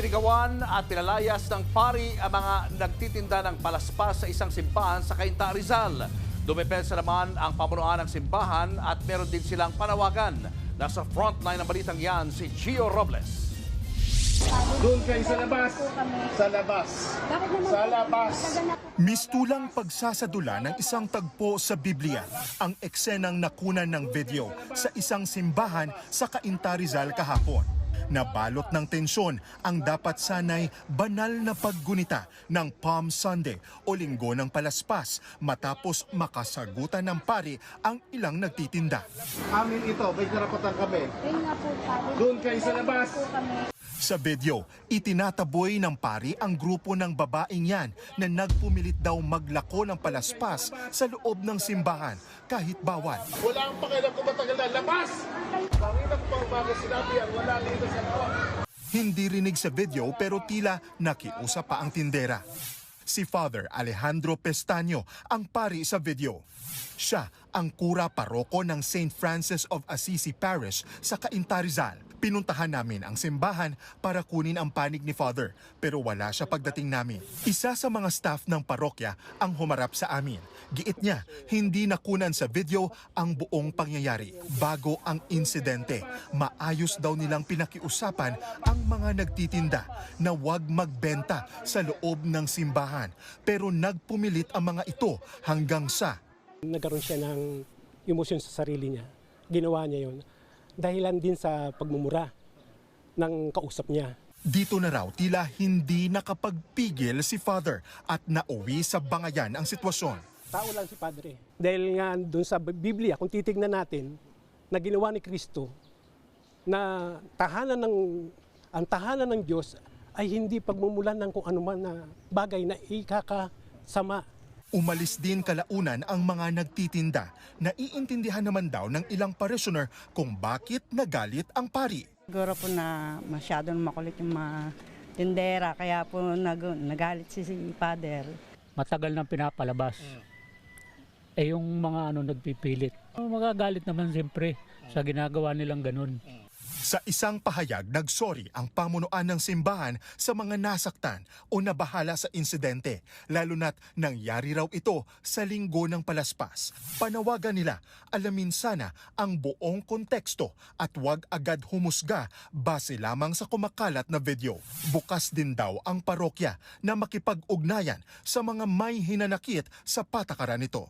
Sinigawan at pinalayas ng pari ang mga nagtitinda ng palaspas sa isang simbahan sa Cainta, Rizal. Dumepensa naman ang pamunuan ng simbahan at meron din silang panawagan. Nasa frontline ng balitang yan si Gio Robles. Doon kayo sa labas. Sa labas. Sa labas. Mistulang pagsasadula ng isang tagpo sa Biblia ang eksenang nakunan ng video sa isang simbahan sa Cainta Rizal kahapon. Nabalot ng tensyon ang dapat sanay banal na paggunita ng Palm Sunday o linggo ng palaspas matapos makasagutan ng pari ang ilang nagtitinda. Amin ito, may karapatan kami. Doon kayo sa labas. Sa video, itinataboy ng pari ang grupo ng babaeng yan na nagpumilit daw maglako ng palaspas sa loob ng simbahan kahit bawal. Wala ang pakialam kung matagal na. Labas! Kanina ko pang bago sinabi yan, wala dito sa loob. Hindi rinig sa video pero tila nakiusap pa ang tindera. Si Father Alejandro Pestaño ang pari sa video. Siya ang kura paroko ng St. Francis of Assisi Parish sa Cainta Rizal. Pinuntahan namin ang simbahan para kunin ang panig ni Father pero wala siya pagdating namin. Isa sa mga staff ng parokya ang humarap sa amin. Giit niya, hindi nakunan sa video ang buong pangyayari. Bago ang insidente, maayos daw nilang pinakiusapan ang mga nagtitinda na huwag magbenta sa loob ng simbahan. Pero nagpumilit ang mga ito hanggang sa nagkaroon siya ng emosyon sa sarili niya. Ginawa niya yon dahilan din sa pagmumura ng kausap niya. Dito na raw tila hindi nakapagpigil si Father at nauwi sa bangayan ang sitwasyon. Tao lang si Padre. Dahil nga doon sa Biblia, kung titignan natin, na ginawa ni Kristo, na tahanan ng, ang tahanan ng Diyos ay hindi pagmumulan ng kung anuman na bagay na ikakasama Umalis din kalaunan ang mga nagtitinda. Naiintindihan naman daw ng ilang parishioner kung bakit nagalit ang pari. Siguro po na masyadong makulit yung mga tindera, kaya po nag, nagalit si, si Father. matagal nang pinapalabas. Eh yung mga ano nagpipilit. Magagalit naman siyempre sa ginagawa nilang ganun. Sa isang pahayag, nagsorry ang pamunuan ng simbahan sa mga nasaktan o nabahala sa insidente, lalo na't nangyari raw ito sa linggo ng palaspas. Panawagan nila, alamin sana ang buong konteksto at huwag agad humusga base lamang sa kumakalat na video. Bukas din daw ang parokya na makipag-ugnayan sa mga may hinanakit sa patakaran nito.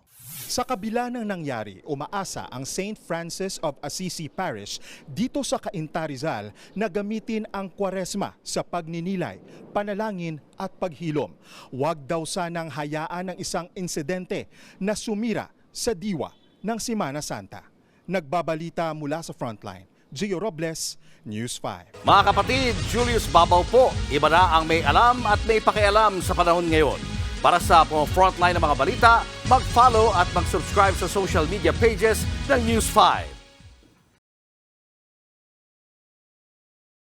Sa kabila ng nangyari, umaasa ang St. Francis of Assisi Parish dito sa Cainta Rizal na gamitin ang kwaresma sa pagninilay, panalangin at paghilom. Huwag daw sanang hayaan ng isang insidente na sumira sa diwa ng Simana Santa. Nagbabalita mula sa frontline. Gio Robles, News 5. Mga kapatid, Julius Babaw po. Iba na ang may alam at may pakialam sa panahon ngayon. Para sa mga frontline ng mga balita, mag-follow at mag-subscribe sa social media pages ng News 5.